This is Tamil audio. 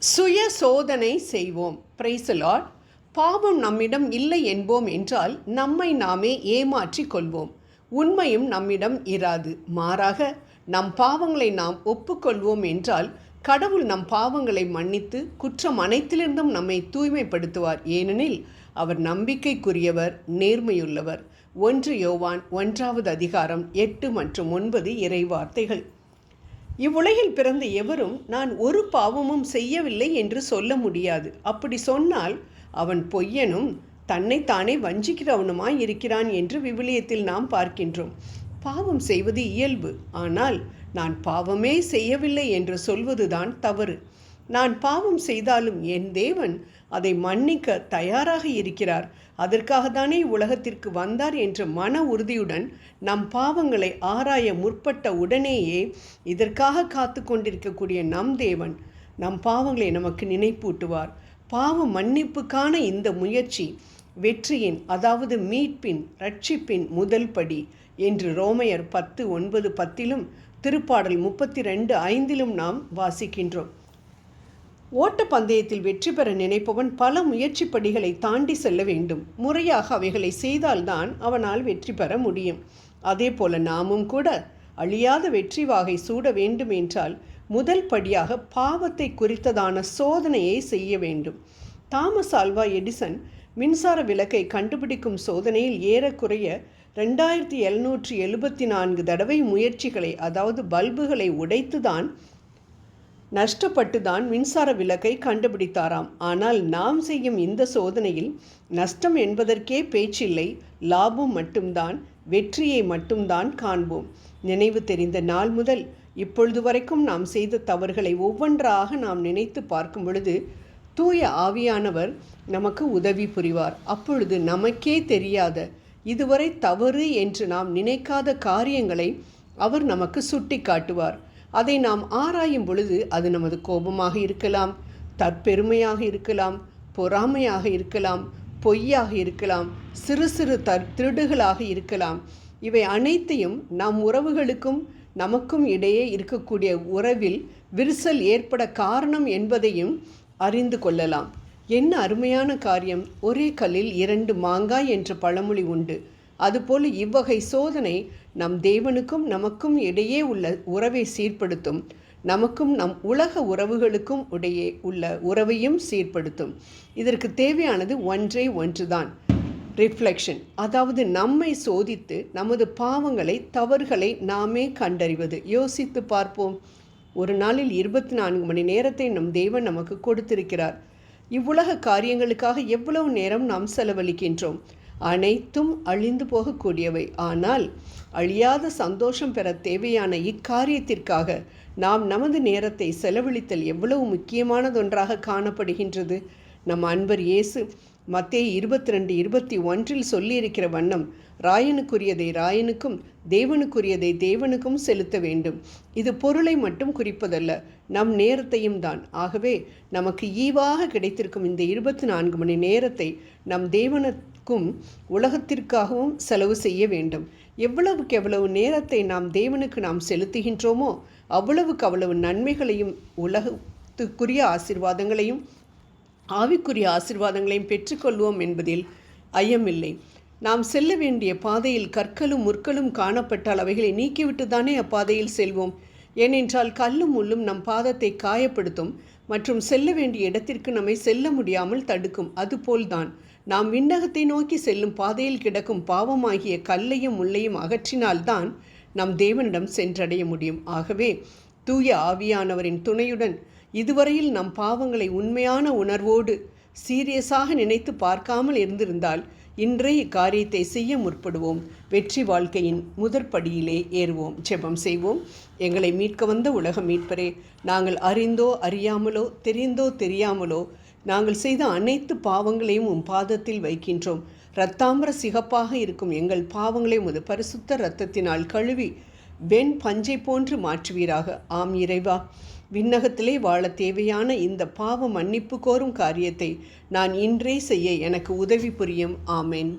சுய சோதனை செய்வோம் பிரைசலாட் பாவம் நம்மிடம் இல்லை என்போம் என்றால் நம்மை நாமே ஏமாற்றிக் கொள்வோம். உண்மையும் நம்மிடம் இராது. மாறாக நம் பாவங்களை நாம் ஒப்புக்கொள்வோம் என்றால் கடவுள் நம் பாவங்களை மன்னித்து குற்றம் அனைத்திலிருந்தும் நம்மை தூய்மைப்படுத்துவார். ஏனெனில் அவர் நம்பிக்கைக்குரியவர் நேர்மையுள்ளவர். ஒன்று யோவான் ஒன்றாவது அதிகாரம் எட்டு மற்றும் ஒன்பது இறை வார்த்தைகள். இவ்வுலகில் பிறந்த எவரும் நான் ஒரு பாவமும் செய்யவில்லை என்று சொல்ல முடியாது. அப்படி சொன்னால் அவன் பொய்யனும் தன்னைத்தானே வஞ்சிக்கிறவனுமாய் இருக்கிறான் என்று விவிலியத்தில் நாம் பார்க்கின்றோம். பாவம் செய்வது இயல்பு. ஆனால் நான் பாவமே செய்யவில்லை என்று சொல்வதுதான் தவறு. நான் பாவம் செய்தாலும் என் தேவன் அதை மன்னிக்க தயாராக இருக்கிறார். அதற்காக தானே உலகத்திற்கு வந்தார் என்ற மன உறுதியுடன் நம் பாவங்களை ஆராய முற்பட்ட உடனேயே இதற்காக காத்து கொண்டிருக்கக்கூடிய நம் தேவன் நம் பாவங்களை நமக்கு நினைப்பூட்டுவார். பாவ மன்னிப்புக்கான இந்த முயற்சி வெற்றியின் அதாவது மீட்பின் ரட்சிப்பின் முதல் படி என்று ரோமையர் பத்து ஒன்பது பத்திலும் திருப்பாடல் முப்பத்தி ரெண்டு ஐந்திலும் நாம் வாசிக்கின்றோம். ஓட்டப்பந்தயத்தில் வெற்றி பெற நினைப்பவன் பல முயற்சி படிகளை தாண்டி செல்ல வேண்டும். முறையாக அவைகளை செய்தால்தான் அவனால் வெற்றி பெற முடியும். அதே போல நாமும் கூட அழியாத வெற்றி வாகை சூட வேண்டும் என்றால் முதல் படியாக பாவத்தை குறித்ததான சோதனையை செய்ய வேண்டும். தாமஸ் ஆல்வா எடிசன் மின்சார விளக்கை கண்டுபிடிக்கும் சோதனையில் ஏறக்குறைய ரெண்டாயிரத்தி எழுநூற்றி எழுபத்தி நான்கு தடவை முயற்சிகளை அதாவது பல்புகளை உடைத்துதான் நஷ்டப்பட்டு தான் மின்சார விளக்கை கண்டுபிடித்தாராம். ஆனால் நாம் செய்யும் இந்த சோதனையில் நஷ்டம் என்பதற்கே பேச்சில்லை லாபம் மட்டும்தான் வெற்றியை மட்டும்தான் காண்போம். நினைவு தெரிந்த நாள் முதல் இப்பொழுது வரைக்கும் நாம் செய்த தவறுகளை ஒவ்வொன்றாக நாம் நினைத்து பார்க்கும் பொழுது தூய ஆவியானவர் நமக்கு உதவி புரிவார். அப்பொழுது நமக்கே தெரியாத இதுவரை தவறு என்று நாம் நினைக்காத காரியங்களை அவர் நமக்கு சுட்டி காட்டுவார் அதை நாம் ஆராயும் பொழுது அது நமது கோபமாக இருக்கலாம் தற்பெருமையாக இருக்கலாம் பொறாமையாக இருக்கலாம் பொய்யாக இருக்கலாம் சிறு சிறு தற் திருடுகளாக இருக்கலாம். இவை அனைத்தையும் நம் உறவுகளுக்கும் நமக்கும் இடையே இருக்கக்கூடிய உறவில் விரிசல் ஏற்பட காரணம் என்பதையும் அறிந்து கொள்ளலாம். என்ன அருமையான காரியம்! ஒரே கல்லில் இரண்டு மாங்காய் என்ற பழமொழி உண்டு. அதுபோல் இவ்வகை சோதனை நம் தேவனுக்கும் நமக்கும் இடையே உள்ள உறவை சீர்படுத்தும். நமக்கும் நம் உலக உறவுகளுக்கும் இடையே உள்ள உறவையும் சீர்படுத்தும். இதற்கு தேவையானது ஒன்றே ஒன்றுதான். ரிஃப்ளெக்ஷன் அதாவது நம்மை சோதித்து நமது பாவங்களை தவறுகளை நாமே கண்டறிவது. யோசித்து பார்ப்போம். ஒரு நாளில் இருபத்தி நான்கு மணி நேரத்தை நம் தேவன் நமக்கு கொடுத்திருக்கிறார். இவ்வுலக காரியங்களுக்காக எவ்வளவு நேரம் நாம் செலவழிக்கின்றோம்? அனைத்தும் அழிந்து போகக்கூடியவை. ஆனால் அழியாத சந்தோஷம் பெற தேவையான இக்காரியத்திற்காக நாம் நமது நேரத்தை செலவழித்தல் எவ்வளவு முக்கியமானதொன்றாக காணப்படுகின்றது? நம் அன்பர் இயேசு மத்தே இருபத்தி ரெண்டு இருபத்தி ஒன்றில் சொல்லியிருக்கிற வண்ணம் ராயனுக்குரியதை ராயனுக்கும் தேவனுக்குரியதை தேவனுக்கும் செலுத்த வேண்டும். இது பொருளை மட்டும் குறிப்பதல்ல நம் நேரத்தையும் தான். ஆகவே நமக்கு ஈவாக கிடைத்திருக்கும் இந்த இருபத்தி நான்கு மணி நேரத்தை நம் தேவனுக்கும் உலகத்திற்காகவும் செலவு செய்ய வேண்டும். எவ்வளவுக்கு எவ்வளவு நேரத்தை நாம் தேவனுக்கு நாம் செலுத்துகின்றோமோ அவ்வளவுக்கு அவ்வளவு நன்மைகளையும் உலகத்துக்குரிய ஆசிர்வாதங்களையும் ஆவிக்குரிய ஆசிர்வாதங்களையும் பெற்றுக்கொள்வோம் என்பதில் ஐயமில்லை. நாம் செல்ல வேண்டிய பாதையில் கற்களும் முற்களும் காணப்பட்டால் அவைகளை நீக்கிவிட்டு தானே அப்பாதையில் செல்வோம். ஏனென்றால் கல்லும் முள்ளும் நம் பாதத்தை காயப்படுத்தும் மற்றும் செல்ல வேண்டிய இடத்திற்கு நம்மை செல்ல முடியாமல் தடுக்கும். அதுபோல்தான். நாம் விண்ணகத்தை நோக்கி செல்லும் பாதையில் கிடக்கும் பாவமாகிய கல்லையும் முள்ளையும் அகற்றினால்தான் நம் தேவனிடம் சென்றடைய முடியும். ஆகவே தூய ஆவியானவரின் துணையுடன் இதுவரையில் நம் பாவங்களை உண்மையான உணர்வோடு சீரியஸாக நினைத்து பார்க்காமல் இருந்திருந்தால் இன்றைய காரியத்தை செய்ய முற்படுவோம். வெற்றி வாழ்க்கையின் முதற்படியிலே ஏறுவோம். ஜெபம் செய்வோம். எங்களை மீட்க வந்த உலக மீட்பரே நாங்கள் அறிந்தோ அறியாமலோ தெரிந்தோ தெரியாமலோ நாங்கள் செய்த அனைத்து பாவங்களையும் உம் பாதத்தில் வைக்கின்றோம். இரத்தாம்பர சிகப்பாக இருக்கும் எங்கள் பாவங்களை உமது பரிசுத்த இரத்தத்தினால் கழுவி வெண் பஞ்சை போன்று மாற்றுவீராக. ஆம் இறைவா. விண்ணகத்திலே வாழ தேவையான இந்த பாவ மன்னிப்பு கோரும் காரியத்தை நான் இன்றே செய்ய எனக்கு உதவி புரியும். ஆமேன்.